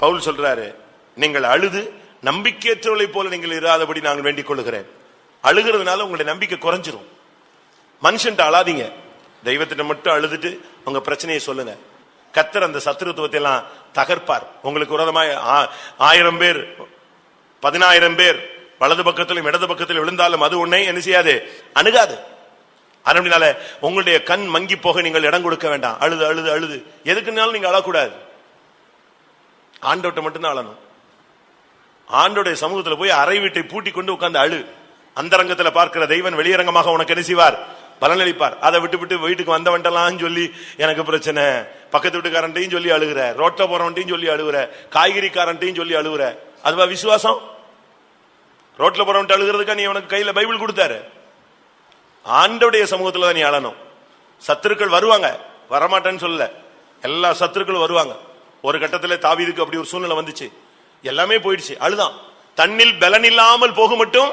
பவுல் சொல்றாரு நீங்கள் அழுது நம்பிக்கையற்றவளை போல நீங்கள் இராதபடி நாங்கள் வேண்டிக் கொள்ளுகிறேன். அழுகிறதுனால உங்களுடைய நம்பிக்கை குறைஞ்சிரும். மனுஷன்ட்ட அழாதீங்க. தெய்வத்திட்ட மட்டும் அழுதுட்டு உங்க பிரச்சனையை சொல்லுங்க. கத்தர் அந்த சத்துருத்துவத்தை எல்லாம் தகர்ப்பார். உங்களுக்கு உரதமாய் ஆ- ஆயிரம் பேர் பதினாயிரம் பேர் வலது பக்கத்திலும் இடது பக்கத்தில் விழுந்தாலும் அது ஒன்னே என்ன செய்யாது? அணுகாது. அதனால உங்களுடைய கண் மங்கி போக நீங்கள் இடம் கொடுக்க வேண்டாம். அழுது அழுது அழுது. எதுக்குனாலும் நீங்க அழக்கூடாது. ஆண்டோட்ட மட்டும்தான் அழணும். ஆண்டோடைய சமூகத்தில் போய் அறை வீட்டை பூட்டி கொண்டு உட்கார்ந்து அழு. அந்தரங்கத்தில் பார்க்கிற தெய்வன் வெளியரங்கமாக உனக்கு என்ன செய்வார்? பலனளிப்பார். அதை விட்டு விட்டு வீட்டுக்கு வந்தவன்ட்டெல்லாம் சொல்லி எனக்கு பிரச்சனை. பக்கத்து வீட்டுக்காரன்ட்டையும் சொல்லி அழுகிற. ரோட்டில் போறவன்ட்டையும் சொல்லி அழுகுற. காய்கறிக்காரன்ட்டையும் சொல்லி அழுகுற. அதுவா விசுவாசம்? ரோட்டில் போறவன்ட்டு அழுகிறதுக்கா நீ உனக்கு கையில் பைபிள் கொடுத்தாரு. ஆண்டோடைய சமூகத்தில் தான் நீ அழணும். சத்துருக்கள் வருவாங்க. வரமாட்டேன்னு சொல்லல. எல்லா சத்துருக்களும் வருவாங்க. ஒரு கட்டத்துல தாவீதுக்கு அப்படி ஒரு சூழ்நிலை வந்துச்சு. எல்லாமே போயிடுச்சு. அழுதான். தன்னில் பலன் இல்லாமல் போக மட்டும்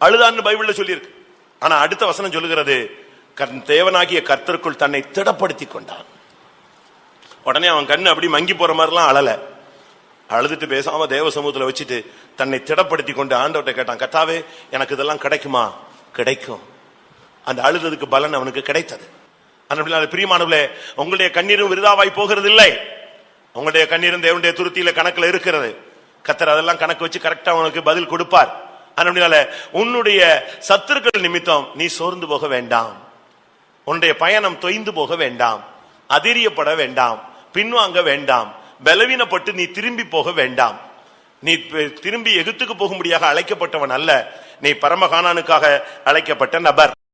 அழுதான்னு பைபிள்ல சொல்லியிருக்கு. ஆனா அடுத்த வசனம் சொல்லுகிறது தேவனாகிய கர்த்தருக்குள் தன்னை திடப்படுத்தி கொண்டான். உடனே அவன் கண்ணு அப்படி மங்கி போற மாதிரிலாம் அழல. அழுதுட்டு பேசாம தேவ சமூகத்துல வச்சுட்டு தன்னை திடப்படுத்தி கொண்டு ஆண்டவர்ட்ட கேட்டான் கத்தாவே எனக்கு இதெல்லாம் கிடைக்குமா? கிடைக்கும். அந்த அழுததுக்கு பலன் அவனுக்கு கிடைத்தது. அதனால பிரியமானவர்களே உங்களுடைய கண்ணீரும் விருதாவாய் போகிறது இல்லை உங்களுடைய கண்ணீரும் தேவனுடைய துருத்தியில கணக்குல இருக்கிறது. கத்தர் அதெல்லாம் கணக்கு வச்சு கரெக்டா உனக்கு பதில் கொடுப்பார். அதனால உன்னுடைய சத்துருக்கள் நிமித்தம் நீ சோர்ந்து போக வேண்டாம். உன்னுடைய பயணம் தொய்ந்து போக வேண்டாம். அதிரியப்பட வேண்டாம். பின்வாங்க வேண்டாம். பலவீனப்பட்டு நீ திரும்பி போக வேண்டாம். நீ திரும்பி எகுத்துக்கு போகும்படியாக அழைக்கப்பட்டவன் அல்ல. நீ பரமகானானுக்காக அழைக்கப்பட்ட நபர்.